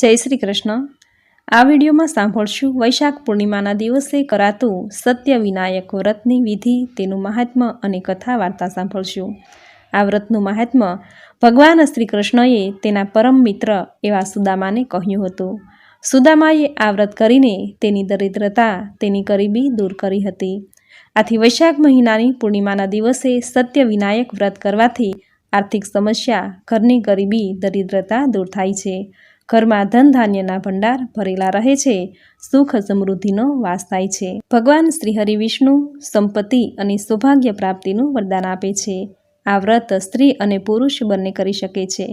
જય શ્રી કૃષ્ણ. આ વિડીયોમાં સાંભળશું વૈશાખ પૂર્ણિમાના દિવસે કરાતું સત્ય વિનાયક વ્રતની વિધિ, તેનું મહાત્મ્ય અને કથા વાર્તા સાંભળશું. આ વ્રતનું મહાત્મ્ય ભગવાન શ્રી કૃષ્ણએ તેના પરમ મિત્ર એવા સુદામાને કહ્યું હતું. સુદામાએ આ વ્રત કરીને તેની દરિદ્રતા તેની ગરીબી દૂર કરી હતી. આથી વૈશાખ મહિનાની પૂર્ણિમાના દિવસે સત્ય વિનાયક વ્રત કરવાથી આર્થિક સમસ્યા, ઘરની ગરીબી, દરિદ્રતા દૂર થાય છે. ઘરમાં ધન ધાન્યના ભંડાર ભરેલા રહે છે, સુખ સમૃદ્ધિનો વાસ થાય છે. ભગવાન શ્રી હરિ વિષ્ણુ સંપત્તિ અને સૌભાગ્ય પ્રાપ્તિનું વરદાન આપે છે. આ વ્રત સ્ત્રી અને પુરુષ બંને કરી શકે છે.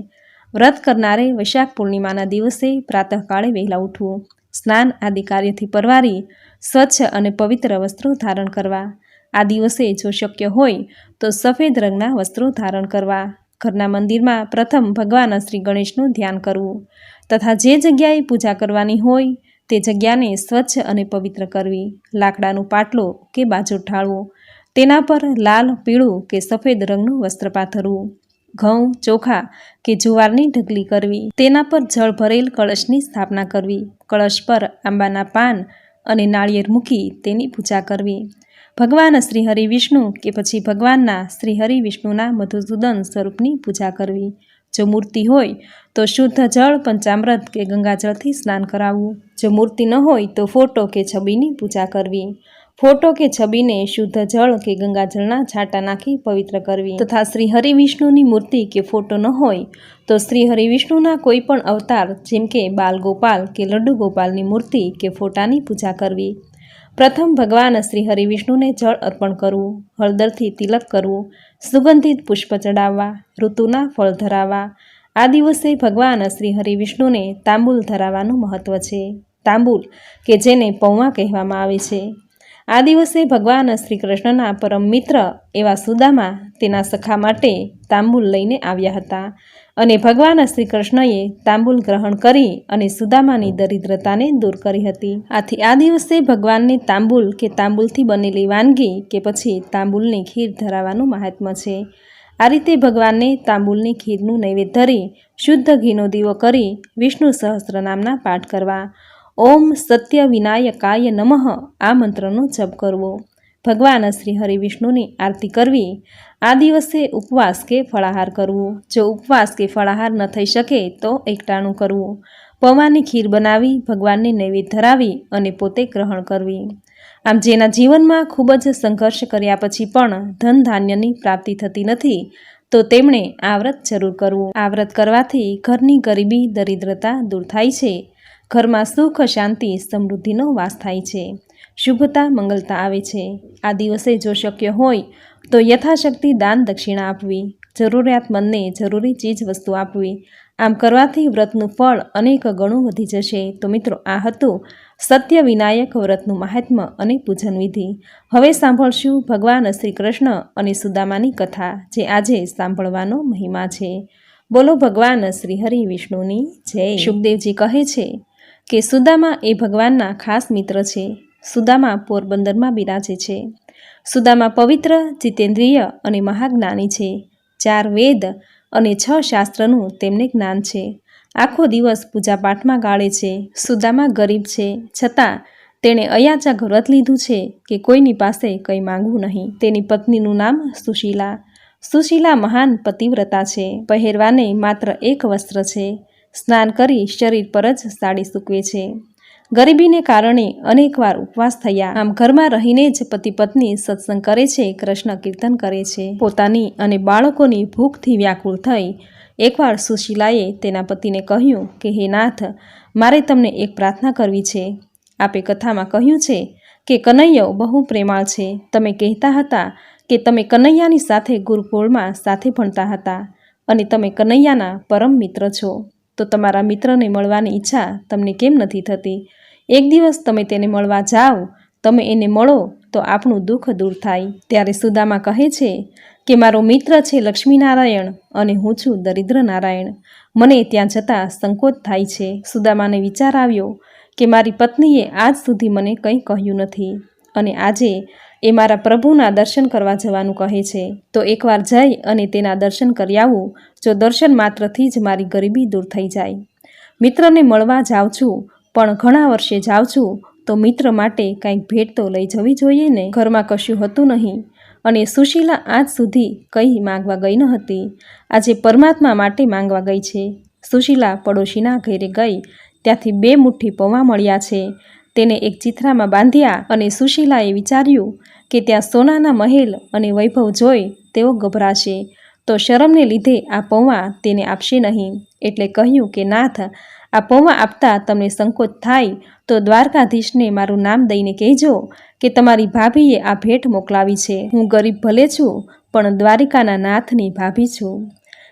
વ્રત કરનારે વૈશાખ પૂર્ણિમાના દિવસે પ્રાતઃકાળે વહેલા ઉઠવું, સ્નાન આદિ કાર્યથી પરવારી, સ્વચ્છ અને પવિત્ર વસ્ત્રો ધારણ કરવા. આ દિવસે જો શક્ય હોય, તો સફેદ રંગના વસ્ત્રો ધારણ કરવા. ઘરના મંદિરમાં પ્રથમ ભગવાન શ્રી ગણેશનું ધ્યાન કરવું. તથા જે જગ્યાએ પૂજા કરવાની હોય તે જગ્યાને સ્વચ્છ અને પવિત્ર કરવી. લાકડાનું પાટલો કે બાજુ ઠાળવો. તેના પર લાલ, પીળું કે સફેદ રંગનું વસ્ત્ર પાથરવું. ઘઉં, ચોખા કે જુવારની ઢગલી કરવી. તેના પર જળ ભરેલ કળશની સ્થાપના કરવી. કળશ પર આંબાના પાન અને નાળિયેર મૂકી તેની પૂજા કરવી. ભગવાન શ્રી હરિ વિષ્ણુ કે પછી ભગવાનના શ્રી હરિ વિષ્ણુના મધુસૂદન સ્વરૂપની પૂજા કરવી. જો મૂર્તિ હોય, તો શુદ્ધ જળ પંચામૃત કે ગંગાજળથી સ્નાન કરાવવું. જો મૂર્તિ ન હોય, તો ફોટો કે છબીની પૂજા કરવી. ફોટો કે છબીને શુદ્ધ જળ કે ગંગાજળના છાંટા નાખી પવિત્ર કરવી. તથા શ્રી હરિવિષ્ણુની મૂર્તિ કે ફોટો ન હોય, તો શ્રી હરિવિષ્ણુના કોઈ પણ અવતાર, જેમ કે બાલગોપાલ કે લડ્ડુ ગોપાલની મૂર્તિ કે ફોટાની પૂજા કરવી. પ્રથમ ભગવાન શ્રી હરિ વિષ્ણુને જળ અર્પણ કરવું, હળદરથી તિલક કરવું, સુગંધિત પુષ્પ ચડાવવા, ઋતુના ફળ ધરાવવા, આ દિવસે ભગવાન શ્રી હરિ વિષ્ણુને તાંબુલ ધરાવવાનું મહત્વ છે. તાંબુલ, કે જેને પૌવા કહેવામાં આવે છે. આ દિવસે ભગવાન શ્રી કૃષ્ણના પરમ મિત્ર એવા સુદામા તેના સખા માટે તાંબુલ લઈને આવ્યા હતા. અને ભગવાન શ્રી કૃષ્ણએ તાંબુલ ગ્રહણ કરી અને સુદામાની દરિદ્રતાને દૂર કરી હતી. આથી આ દિવસે ભગવાનને તાંબુલ કે તાંબુલથી બનેલી વાનગી કે પછી તાંબુલની ખીર ધરાવવાનું મહાત્મ્ય છે. આ રીતે ભગવાનને તાંબુલની ખીરનું નૈવેદ્ય ધરી, શુદ્ધ ઘીનો દીવો કરી, વિષ્ણુ સહસ્ત્ર નામના પાઠ કરવા. ઓમ સત્ય વિનાયકાય નમઃ આ મંત્રનો જપ કરવો. ભગવાન શ્રી હરિ વિષ્ણુની આરતી કરવી. આ દિવસે ઉપવાસ કે ફળાહાર કરવું? જો ઉપવાસ કે ફળાહાર ન થઈ શકે, તો એકટાણું કરવું. પૌવાની ખીર બનાવી, ભગવાનને નૈવેદ્ય ધરાવી અને પોતે ગ્રહણ કરવી. આમ જેના જીવનમાં ખૂબ જ સંઘર્ષ કર્યા પછી પણ ધન ધાન્યની પ્રાપ્તિ થતી નથી, તો તેમણે આ વ્રત જરૂર કરવું. આ વ્રત કરવાથી ઘરની ગરીબી, દરિદ્રતા દૂર થાય છે. ઘરમાં સુખ, શાંતિ, સમૃદ્ધિનો વાસ થાય છે. શુભતા, મંગલતા આવે છે. આ દિવસે જો શક્ય હોય તો યથાશક્તિ દાન દક્ષિણા આપવી જરૂરિયાતમંદને જરૂરી ચીજ વસ્તુ આપવી. આમ કરવાથી વ્રતનું ફળ અનેક ગણું વધી જશે. તો મિત્રો, આ હતું સત્ય વિનાયક વ્રતનું મહાત્મ્ય અને પૂજન વિધિ. હવે સાંભળશું ભગવાન શ્રી કૃષ્ણ અને સુદામાની કથા, જે આજે સાંભળવાનો મહિમા છે. બોલો ભગવાન શ્રી હરિ વિષ્ણુની જય. સુખદેવજી કહે છે કે સુદામા એ ભગવાનના ખાસ મિત્ર છે. સુદામા પોરબંદરમાં બિરાજે છે. સુદામા પવિત્ર, જીતેન્દ્રિય અને મહાજ્ઞાની છે. ચાર વેદ અને છ શાસ્ત્રનું તેમને જ્ઞાન છે. આખો દિવસ પૂજાપાઠમાં ગાળે છે. સુદામા ગરીબ છે. છતાં તેણે અયાચક વ્રત લીધું છે કે કોઈની પાસે કંઈ માંગવું નહીં. તેની પત્નીનું નામ સુશીલા. સુશીલા મહાન પતિવ્રતા છે. પહેરવાને માત્ર એક વસ્ત્ર છે. સ્નાન કરી શરીર પર જ સાડી સૂકવે છે. ગરીબીને કારણે અનેકવાર ઉપવાસ થયા. આમ ઘરમાં રહીને જ પતિ પત્ની સત્સંગ કરે છે, કૃષ્ણ કીર્તન કરે છે. પોતાની અને બાળકોની ભૂખથી વ્યાકુળ થઈ એકવાર સુશીલાએ તેના પતિને કહ્યું કે, હે નાથ, મારે તમને એક પ્રાર્થના કરવી છે. આપે કથામાં કહ્યું છે કે કનૈયો બહુ પ્રેમાળ છે. તમે કહેતા હતા કે, તમે કનૈયાની સાથે ગુરુકુળમાં સાથે ભણતા હતા અને તમે કનૈયાના પરમ મિત્ર છો. તો તમારા મિત્રને મળવાની ઈચ્છા તમને કેમ નથી થતી? એક દિવસ તમે તેને મળવા જાઓ, તમે એને મળો, તો આપણું દુઃખ દૂર થાય. ત્યારે સુદામા કહે છે કે, મારો મિત્ર છે લક્ષ્મીનારાયણ અને હું છું દરિદ્ર નારાયણ મને ત્યાં જતાં સંકોચ થાય છે. સુદામાને વિચાર આવ્યો કે, મારી પત્નીએ આજ સુધી મને કંઈ કહ્યું નથી. અને આજે એ મારા પ્રભુના દર્શન કરવા જવાનું કહે છે. તો એકવાર જઈ અને તેના દર્શન કરી આવું, જો દર્શન માત્રથી જ મારી ગરીબી દૂર થઈ જાય. મિત્રને મળવા જાઉં છું, પણ ઘણા વર્ષે જાઉં છું, તો મિત્ર માટે કંઈક ભેટ તો લઈ જવી જોઈએ ને? ઘરમાં કશું હતું નહીં, અને સુશીલા આજ સુધી કંઈ માંગવા ગઈ ન હતી. આજે પરમાત્મા માટે માંગવા ગઈ છે. સુશીલા પડોશીના ઘરે ગઈ, ત્યાંથી બે મુઠ્ઠી પૌવા મળ્યા છે. તેને એક ચિત્રામાં બાંધ્યા અને સુશીલાએ વિચાર્યું કે ત્યાં સોનાના મહેલ અને વૈભવ જોઈ તેઓ ગભરાશે. તો શરમને લીધે આ પૌવા તેને આપશે નહીં. એટલે કહ્યું કે, નાથ, આ પૌવા આપતા તમને સંકોચ થાય, તો દ્વારકાધીશને મારું નામ દઈને કહેજો કે તમારી ભાભીએ આ ભેટ મોકલાવી છે. હું ગરીબ ભલે છું, પણ દ્વારિકાના નાથની ભાભી છું.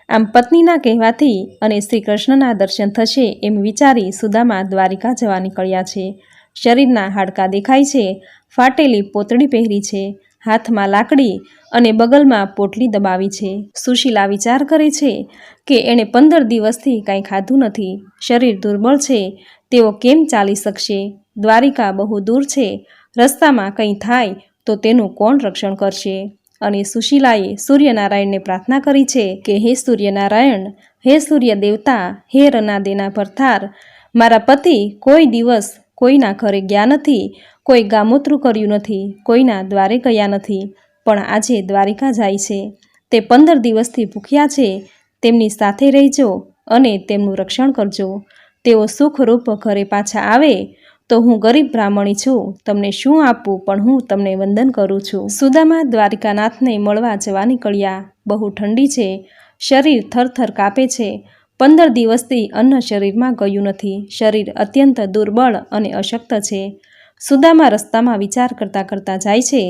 આમ પત્નીના કહેવાથી અને શ્રી કૃષ્ણના દર્શન થશે એમ વિચારી સુદામા દ્વારિકા જવા નીકળ્યા છે. શરીરના હાડકાં દેખાય છે, ફાટેલી પોતળી પહેરી છે, હાથમાં લાકડી અને બગલમાં પોટલી દબાવી છે. સુશીલા વિચાર કરે છે કે એણે પંદર દિવસથી કાંઈ ખાધું નથી. શરીર દુર્બળ છે, તેઓ કેમ ચાલી શકશે? દ્વારિકા બહુ દૂર છે, રસ્તામાં કંઈ થાય તો તેનું કોણ રક્ષણ કરશે? અને સુશીલાએ સૂર્યનારાયણને પ્રાર્થના કરી છે કે, હે સૂર્યનારાયણ, હે સૂર્ય દેવતા હે રનાદેના ભરથાર, મારા પતિ કોઈ દિવસ કોઈના ઘરે ગયા નથી, કોઈ ગામોત્રું કર્યું નથી, કોઈના દ્વારે ગયા નથી, પણ આજે દ્વારિકા જાય છે. તે પંદર દિવસથી ભૂખ્યા છે. તેમની સાથે રહેજો અને તેમનું રક્ષણ કરજો. તેઓ સુખરૂપ ઘરે પાછા આવે, તો હું ગરીબ બ્રાહ્મણી છું, તમને શું આપવું પણ હું તમને વંદન કરું છું. સુદામા દ્વારિકાનાથને મળવા જવા નીકળ્યા. બહુ ઠંડી છે. શરીર થરથર કાપે છે. પંદર દિવસથી અન્ન શરીરમાં ગયું નથી. શરીર અત્યંત દુર્બળ અને અશક્ત છે. સુદામા રસ્તામાં વિચાર કરતાં કરતાં જાય છે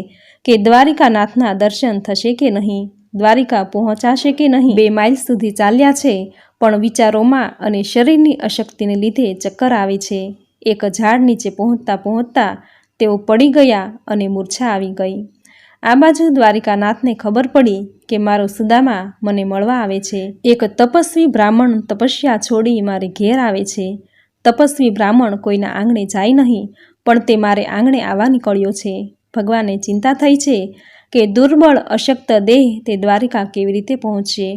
કે દ્વારિકાનાથના દર્શન થશે કે નહીં? દ્વારિકા પહોંચાશે કે નહીં? બે માઇલ સુધી ચાલ્યા છે, પણ વિચારોમાં અને શરીરની અશક્તિને લીધે ચક્કર આવે છે. એક ઝાડ નીચે પહોંચતા પહોંચતા તેઓ પડી ગયા અને મૂર્છા આવી ગઈ. આ બાજુ દ્વારિકાનાથને ખબર પડી કે મારો સુદામા મને મળવા આવે છે. એક તપસ્વી બ્રાહ્મણ તપસ્યા છોડી મારે ઘેર આવે છે. તપસ્વી બ્રાહ્મણ કોઈના આંગણે જાય નહીં, પણ તે મારે આંગણે આવવા નીકળ્યો છે. ભગવાને ચિંતા થઈ છે કે દુર્બળ અશક્ત દેહ તે દ્વારિકા કેવી રીતે પહોંચશે?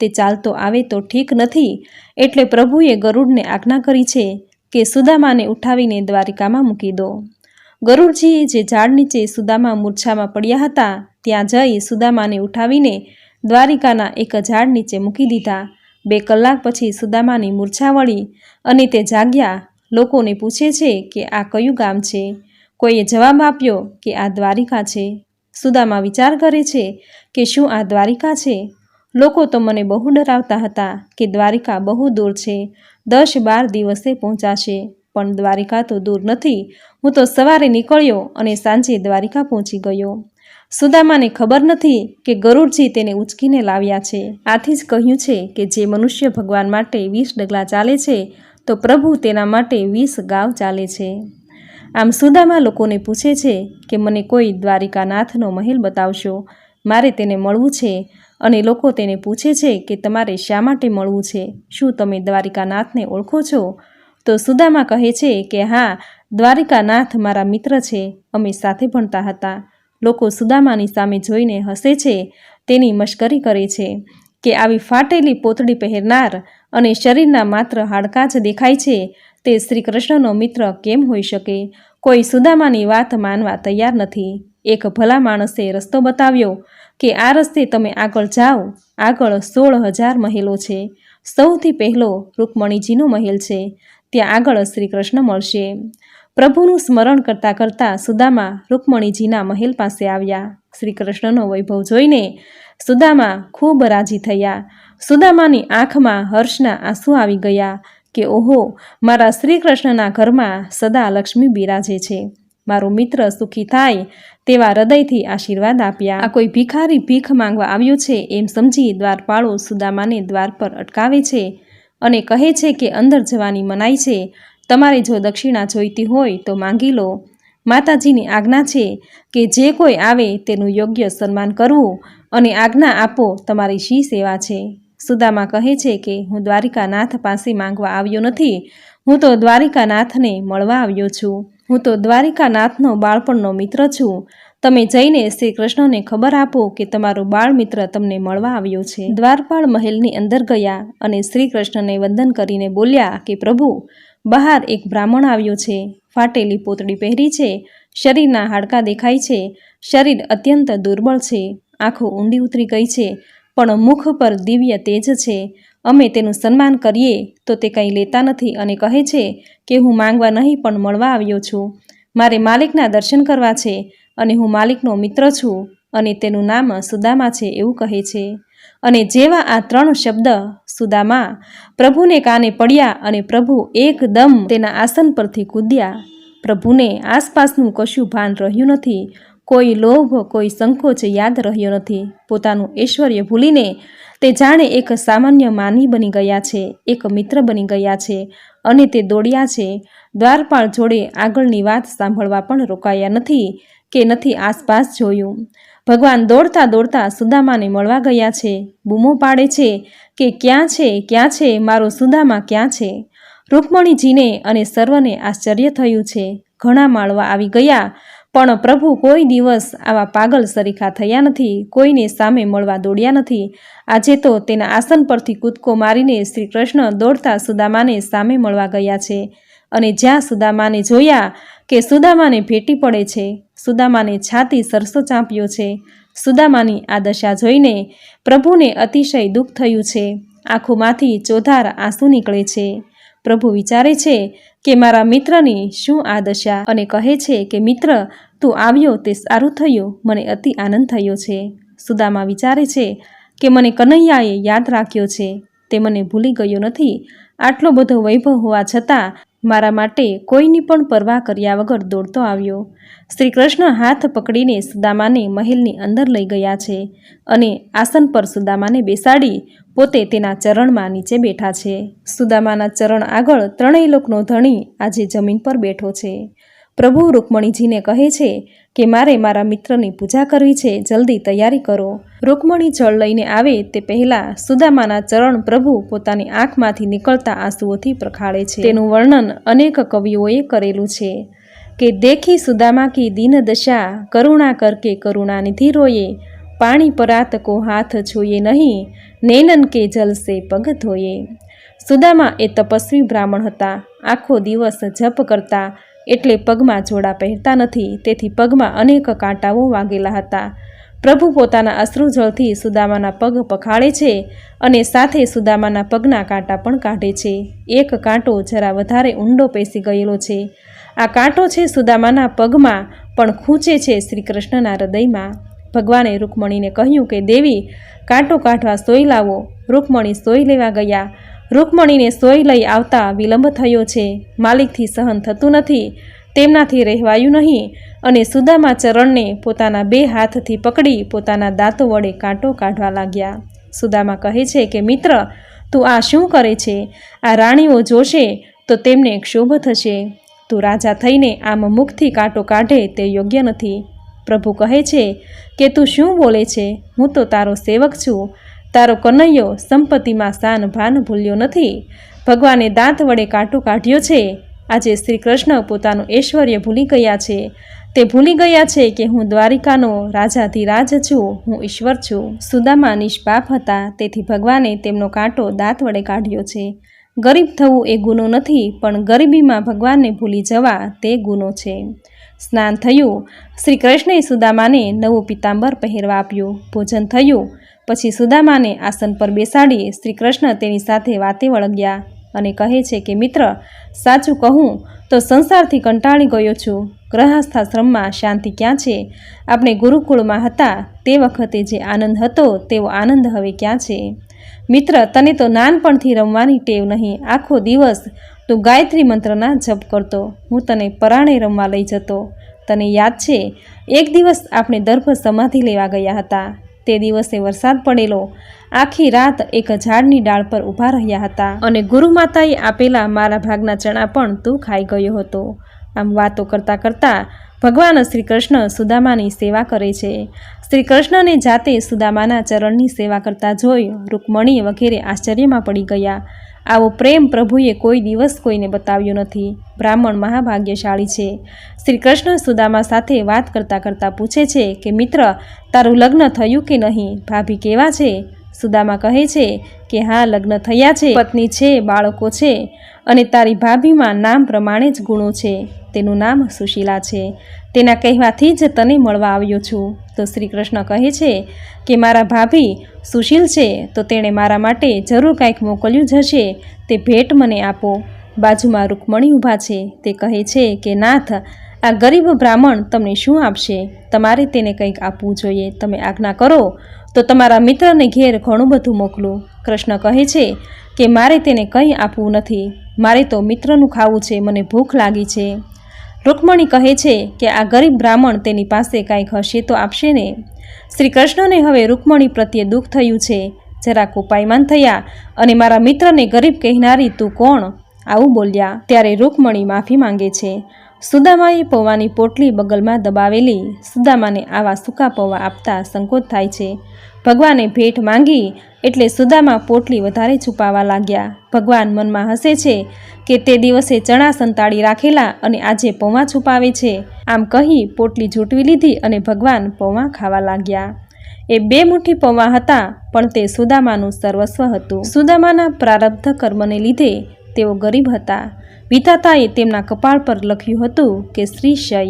તે ચાલતો આવે તો ઠીક નથી, એટલે પ્રભુએ ગરુડને આજ્ઞા કરી છે કે સુદામાને ઉઠાવીને દ્વારિકામાં મૂકી દો. ગરુડજીએ જે ઝાડ નીચે સુદામા મૂર્છામાં પડ્યા હતા, ત્યાં જઈ સુદામાને ઉઠાવીને દ્વારિકાના એક ઝાડ નીચે મૂકી દીધા. બે કલાક પછી સુદામાની મૂર્છા વળી અને તે જાગ્યા. લોકોને પૂછે છે કે આ કયું ગામ છે? કોઈએ જવાબ આપ્યો કે આ દ્વારિકા છે. સુદામા વિચાર કરે છે કે શું આ દ્વારિકા છે? લોકો તો મને બહુ ડરાવતા હતા કે દ્વારિકા બહુ દૂર છે. દસ બાર દિવસે પહોંચાશે. પણ દ્વારિકા તો દૂર નથી. હું તો સવારે નીકળ્યો અને સાંજે દ્વારિકા પહોંચી ગયો. સુદામાને ખબર નથી કે ગરુડજી તેને ઉચકીને લાવ્યા છે. આથી જ કહ્યું છે કે જે મનુષ્ય ભગવાન માટે વીસ ડગલા ચાલે છે, તો પ્રભુ તેના માટે વીસ ગાવ ચાલે છે. આમ સુદામા લોકોને પૂછે છે કે મને કોઈ દ્વારિકાનાથનો મહેલ બતાવશો? મારે તેને મળવું છે. અને લોકો તેને પૂછે છે કે તમારે શા માટે મળવું છે? શું તમે દ્વારિકાનાથને ઓળખો છો? તો સુદામા કહે છે કે, હા, દ્વારિકાનાથ મારા મિત્ર છે, અમે સાથે ભણતા હતા. લોકો સુદામાની સામે જોઈને હસે છે, તેની મશ્કરી કરે છે કે આવી ફાટેલી પોતડી પહેરનાર અને શરીરના માત્ર હાડકાં જ દેખાય છે, તે શ્રી કૃષ્ણનો મિત્ર કેમ હોઈ શકે? કોઈ સુદામાની વાત માનવા તૈયાર નથી. એક ભલા માણસે રસ્તો બતાવ્યો કે, આ રસ્તે તમે આગળ જાઓ. આગળ સોળ હજાર મહેલો છે. સૌથી પહેલો રૂકમણીજીનો મહેલ છે. ત્યાં આગળ શ્રી કૃષ્ણ મળશે. પ્રભુનું સ્મરણ કરતાં કરતાં સુદામા રૂકમણીજીના મહેલ પાસે આવ્યા. શ્રી કૃષ્ણનો વૈભવ જોઈને સુદામા ખૂબ રાજી થયા. સુદામાની આંખમાં હર્ષના આંસુ આવી ગયા કે, ઓહો, મારા શ્રી કૃષ્ણના ઘરમાં સદા લક્ષ્મી બિરાજે છે. મારો મિત્ર સુખી થાય તેવા હૃદયથી આશીર્વાદ આપ્યા. આ કોઈ ભિખારી ભીખ માંગવા આવ્યો છે એમ સમજી દ્વારપાળો સુદામાને દ્વાર પર અટકાવે છે. અને કહે છે કે અંદર જવાની મનાઈ છે. તમારે જો દક્ષિણા જોઈતી હોય તો માંગી લો. માતાજીની આજ્ઞા છે કે જે કોઈ આવે તેનું યોગ્ય સન્માન કરવું અને આજ્ઞા આપો તમારી શી સેવા છે. સુદામા કહે છે કે હું દ્વારિકાનાથ પાસે માંગવા આવ્યો નથી. હું તો દ્વારિકાનાથને મળવા આવ્યો છું. હું તો દ્વારિકાનાથનો બાળપણનો મિત્ર છું. તમે જઈને શ્રી કૃષ્ણને ખબર આપો કે તમારો બાળ મિત્ર તમને મળવા આવ્યો છે. દ્વારપાળ મહેલની અંદર ગયા અને શ્રી કૃષ્ણને વંદન કરીને બોલ્યા કે, પ્રભુ, બહાર એક બ્રાહ્મણ આવ્યો છે. ફાટેલી પોતડી પહેરી છે. શરીરના હાડકાં દેખાય છે. શરીર અત્યંત દુર્બળ છે. આંખો ઊંડી ઉતરી ગઈ છે, પણ મુખ પર દિવ્ય તેજ છે. અમે તેનું સન્માન કરીએ તો તે કંઈ લેતા નથી અને કહે છે કે હું માંગવા નહીં પણ મળવા આવ્યો છું. મારે માલિકના દર્શન કરવા છે. અને હું માલિકનો મિત્ર છું અને તેનું નામ સુદામા છે એવું કહે છે. અને જેવા આ ત્રણ શબ્દ સુદામા, પ્રભુને કાને પડ્યા અને પ્રભુ એકદમ તેના આસન પરથી કૂદ્યા. પ્રભુને આસપાસનું કશું ભાન રહ્યું નથી. કોઈ લોભ, કોઈ સંકોચ યાદ રહ્યો નથી. પોતાનું ઐશ્વર્ય ભૂલીને તે જાણે એક સામાન્ય માની બની ગયા છે, એક મિત્ર બની ગયા છે અને તે દોડ્યા છે. દ્વારપાળ જોડે આગળની વાત સાંભળવા પણ રોકાયા નથી. કે નથી આસપાસ જોયું. ભગવાન દોડતા દોડતા સુદામાને મળવા ગયા છે. બૂમો પાડે છે કે ક્યાં છે ક્યાં છે, મારો સુદામા ક્યાં છે? રૂકમણીજીને અને સર્વને આશ્ચર્ય થયું છે. ઘણા માળવા આવી ગયા, પણ પ્રભુ કોઈ દિવસ આવા પાગલ સરીખા થયા નથી, કોઈને સામે મળવા દોડ્યા નથી. આજે તો તેના આસન પરથી કૂદકો મારીને શ્રી કૃષ્ણ દોડતા સુદામાને સામે મળવા ગયા છે અને જ્યાં સુદામાને જોયા કે સુદામાને ભેટી પડે છે. સુદામાને છાતી સરસો ચાંપ્યો છે. સુદામાની આ દશા જોઈને પ્રભુને અતિશય દુઃખ થયું છે. આંખોમાંથી ચોધાર આંસુ નીકળે છે. પ્રભુ વિચારે છે કે મારા મિત્રની શું આ દશા અને કહે છે કે, મિત્ર, તું આવ્યો તે સારું થયું, મને અતિ આનંદ થયો છે. સુદામા વિચારે છે કે મને કનૈયાએ યાદ રાખ્યો છે. તે મને ભૂલી ગયો નથી. આટલો બધો વૈભવ હોવા છતાં મારા માટે કોઈની પણ પરવા કર્યા વગર દોડતો આવ્યો. શ્રી કૃષ્ણ હાથ પકડીને સુદામાને મહેલની અંદર લઈ ગયા છે અને આસન પર સુદામાને બેસાડી પોતે તેના ચરણમાં નીચે બેઠા છે. સુદામાના ચરણ આગળ ત્રણેય લોકનો ધણી આજે જમીન પર બેઠો છે. પ્રભુ રૂકમણીજીને કહે છે કે મારે મારા મિત્રની પૂજા કરવી છે, જલ્દી તૈયારી કરો. રૂકમણી જળ લઈને આવે તે પહેલાં સુદામાના ચરણ પ્રભુ પોતાની આંખમાંથી નીકળતા આંસુઓથી પ્રખાળે છે. તેનું વર્ણન અનેક કવિઓએ કરેલું છે કે દેખી સુદામા કી દીન દશા, કરુણા કરકે કરુણા નિધિ રોયે, પાણી પરાત કો હાથ છોયે નહીં નૈનન કે જલ સે પગ ધોયે. સુદામા એ તપસ્વી બ્રાહ્મણ હતા, આખો દિવસ જપ કરતા એટલે પગમાં જોડા પહેરતા નથી, તેથી પગમાં અનેક કાંટાઓ વાગેલા હતા. પ્રભુ પોતાના અશ્રુજળથી સુદામાના પગ પખાળે છે અને સાથે સુદામાના પગના કાંટા પણ કાઢે છે. એક કાંટો જરા વધારે ઊંડો પેસી ગયેલો છે. આ કાંટો છે સુદામાના પગમાં, પણ ખૂંચે છે શ્રી કૃષ્ણના હૃદયમાં. ભગવાને રૂકમણીને કહ્યું કે, દેવી, કાંટો કાઢવા સોઈ લાવો. રૂકમણી સોઈ લેવા ગયા. રૂકમણીને સોય લઈ આવતા વિલંબ થયો છે. માલિકથી સહન થતું નથી. તેમનાથી રહેવાયું નહીં અને સુદામા ચરણને પોતાના બે હાથથી પકડી પોતાના દાંતો વડે કાંટો કાઢવા લાગ્યા. સુદામા કહે છે કે, મિત્ર, તું આ શું કરે છે? આ રાણીઓ જોશે તો તેમને ક્ષોભ થશે. તું રાજા થઈને આમ મુખથી કાંટો કાઢે તે યોગ્ય નથી. પ્રભુ કહે છે કે, તું શું બોલે છે? હું તો તારો સેવક છું. તારો કનૈયો સંપત્તિમાં સાન ભાન ભૂલ્યો નથી. ભગવાને દાંત વડે કાંટો કાઢ્યો છે. આજે શ્રી કૃષ્ણ પોતાનું ઐશ્વર્ય ભૂલી ગયા છે. તે ભૂલી ગયા છે કે હું દ્વારિકાનો રાજાધિરાજ છું, હું ઈશ્વર છું. સુદામા નિષ્પાપ હતા, તેથી ભગવાને તેમનો કાંટો દાંત વડે કાઢ્યો છે. ગરીબ થવું એ ગુનો નથી, પણ ગરીબીમાં ભગવાનને ભૂલી જવા તે ગુનો છે. સ્નાન થયું. શ્રી કૃષ્ણે સુદામાને નવું પિતાંબર પહેરવા આપ્યું. ભોજન થયું. પછી સુદામાને આસન પર બેસાડી શ્રી કૃષ્ણ તેની સાથે વાતે વળગ્યા અને કહે છે કે, મિત્ર, સાચું કહું તો સંસારથી કંટાળી ગયો છું. ગ્રહસ્થાશ્રમમાં શાંતિ ક્યાં છે? આપણે ગુરુકુળમાં હતા તે વખતે જે આનંદ હતો તેવો આનંદ હવે ક્યાં છે? મિત્ર, તને તો નાનપણથી રમવાની ટેવ નહીં. આખો દિવસ તું ગાયત્રી મંત્રના જપ કરતો. હું તને પરાણે રમવા લઈ જતો. તને યાદ છે, એક દિવસ આપણે દર્ભ સમાધિ લેવા ગયા હતા. તે દિવસે વરસાદ પડેલો. આખી રાત એક ઝાડની ડાળ પર ઊભા રહ્યા હતા. અને ગુરુમાતાએ આપેલા મારા ભાગના ચણા પણ તું ખાઈ ગયો હતો. આમ વાતો કરતાં કરતાં ભગવાન શ્રી કૃષ્ણ સુદામાની સેવા કરે છે. શ્રી કૃષ્ણને જાતે સુદામાના ચરણની સેવા કરતા જોઈ રૂકમણી વગેરે આશ્ચર્યમાં પડી ગયા. આવો પ્રેમ પ્રભુએ કોઈ દિવસ કોઈને બતાવ્યો નથી. બ્રાહ્મણ મહાભાગ્યશાળી છે. શ્રી કૃષ્ણ સુદામા સાથે વાત કરતાં કરતાં પૂછે છે કે, મિત્ર, તારું લગ્ન થયું કે નહીં? ભાભી કેવા છે? સુદામા કહે છે કે, હા, લગ્ન થયા છે. પત્ની છે, બાળકો છે અને તારી ભાભીમાં નામ પ્રમાણે જ ગુણો છે. તેનું નામ સુશીલા છે. તેના કહેવાથી જ તને મળવા આવ્યો છું. તો શ્રી કૃષ્ણ કહે છે કે, મારા ભાભી સુશીલ છે, તો તેણે મારા માટે જરૂર કાંઈક મોકલ્યું જ હશે. તે ભેટ મને આપો. બાજુમાં રૂકમણી ઊભા છે. તે કહે છે કે, નાથ, આ ગરીબ બ્રાહ્મણ તમને શું આપશે? તમારે તેને કંઈક આપવું જોઈએ. તમે આજ્ઞા કરો. તો તમારા મિત્રને ઘેર ઘણું બધું મોકલું. કૃષ્ણ કહે છે કે, મારે તેને કંઈ આપવું નથી. મારે તો મિત્રનું ખાવું છે. મને ભૂખ લાગી છે. રૂકમણી કહે છે કે આ ગરીબ બ્રાહ્મણ તેની પાસે કાંઈક હશે તો આપશે ને. શ્રી કૃષ્ણને હવે રૂકમણી પ્રત્યે દુઃખ થયું છે. જરા ઉપાયમાન થયા અને મારા મિત્રને ગરીબ કહેનારી તું કોણ? આવું બોલ્યા. ત્યારે રૂકમણી માફી માંગે છે. સુદામાએ પૌવાની પોટલી બગલમાં દબાવેલી. સુદામાને આવા સૂકા પૌવા આપતા સંકોચ થાય છે. ભગવાને ભેટ માંગી એટલે સુદામા પોટલી વધારે છુપાવા લાગ્યા. ભગવાન મનમાં હસે છે કે તે દિવસે ચણા સંતાડી રાખેલા અને આજે પૌવા છુપાવે છે. આમ કહી પોટલી ઝૂંટવી લીધી અને ભગવાન પૌવા ખાવા લાગ્યા. એ બે મુઠ્ઠી પૌવા હતા, પણ તે સુદામાનું સર્વસ્વ હતું. સુદામાના પ્રારબ્ધ કર્મને લીધે તેઓ ગરીબ હતા. વિધાતાએ તેમના કપાળ પર લખ્યું હતું કે શ્રી શય.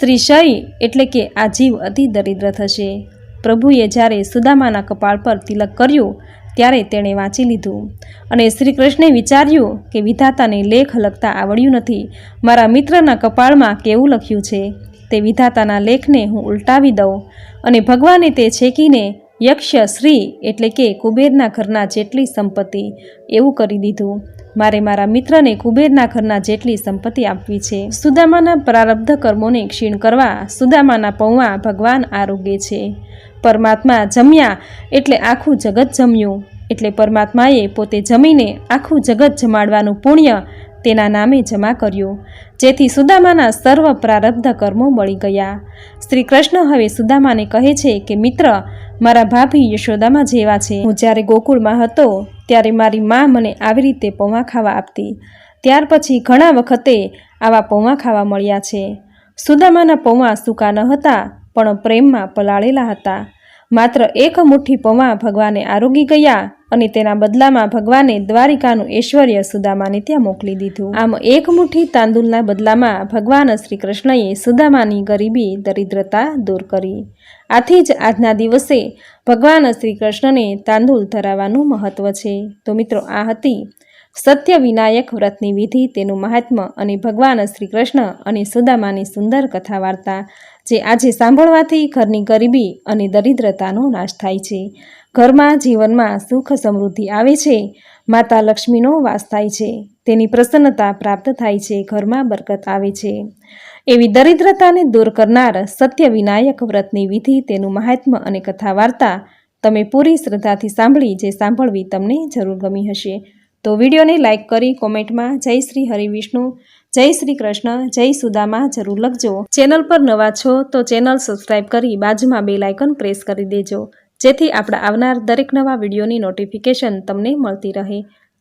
શ્રી શય એટલે કે આ જીવ અતિ દરિદ્ર થશે. પ્રભુએ જ્યારે સુદામાના કપાળ પર તિલક કર્યું, ત્યારે તેણે વાંચી લીધું અને શ્રી કૃષ્ણે વિચાર્યું કે, વિધાતાને લેખ લખતા આવડ્યું નથી. મારા મિત્રના કપાળમાં કેવું લખ્યું છે? તે વિધાતાના લેખને હું ઉલટાવી દઉં અને ભગવાને તે છેકીને યક્ષ શ્રી એટલે કે કુબેરના ઘરના જેટલી સંપત્તિ એવું કરી દીધું. મારે મારા મિત્રને કુબેરના ઘરના જેટલી સંપત્તિ આપવી છે. સુદામાના પ્રારબ્ધ કર્મોને ક્ષીણ કરવા સુદામાના પૌવા ભગવાન આરોગ્ય છે. પરમાત્મા જમ્યા એટલે આખું જગત જમ્યું. એટલે પરમાત્માએ પોતે જમીને આખું જગત જમાડવાનું પુણ્ય તેના નામે જમા કર્યું. જેથી સુદામાના સર્વ પ્રારબ્ધ કર્મો બળી ગયા. શ્રી કૃષ્ણ હવે સુદામાને કહે છે કે, મિત્ર, મારા ભાભી યશોદામાં જેવા છે. હું જ્યારે ગોકુળમાં હતો ત્યારે મારી મા મને આવી રીતે પૌવા ખાવા આપતી. ત્યાર પછી ઘણા વખતે આવા પૌવા ખાવા મળ્યા છે. સુદામાના પૌવા સૂકા ન હતા, પણ પ્રેમમાં પલાળેલા હતા. માત્ર એક મુઠ્ઠી પૌવા ભગવાને આરોગી ગયા અને તેના બદલામાં ભગવાને દ્વારિકાનું ઐશ્વર્ય સુદામાને ત્યાં મોકલી દીધું. આમ એક મુઠ્ઠી તાંદુલના બદલામાં ભગવાન શ્રી કૃષ્ણએ સુદામાની ગરીબી, દરિદ્રતા દૂર કરી. આથી જ આજના દિવસે ભગવાન શ્રી કૃષ્ણને તાંદુલ ધરાવવાનું મહત્વ છે. તો મિત્રો, આ હતી સત્ય વિનાયક વ્રતની વિધિ, તેનું મહાત્મ્ય અને ભગવાન શ્રી કૃષ્ણ અને સુદામાની સુંદર કથા વાર્તા જે આજે સાંભળવાથી ઘરની ગરીબી અને દરિદ્રતાનો નાશ થાય છે. ઘરમાં જીવનમાં સુખ સમૃદ્ધિ આવે છે, માતા લક્ષ્મીનો વાસ થાય છે. તેની પ્રસન્નતા પ્રાપ્ત થાય છે, ઘરમાં બરકત આવે છે. એવી દરિદ્રતાને દૂર કરનાર સત્ય વિનાયક વ્રતની વિધિ, તેનું મહાત્મ્ય અને કથા વાર્તા તમે પૂરી શ્રદ્ધાથી સાંભળી જે સાંભળવી તમને જરૂર ગમી હશે. તો વિડીયોને લાઇક કરી કોમેન્ટમાં જય શ્રી હરિવિષ્ણુ જય શ્રી કૃષ્ણ, જય સુદામા જરૂર લખજો. ચેનલ પર નવા છો તો ચેનલ સબસ્ક્રાઇબ કરી બાજુમાં બે લાઇકન પ્રેસ કરી દેજો, જેથી આપણા આવનાર દરેક નવા વિડીયોની નોટિફિકેશન તમને મળતી રહે.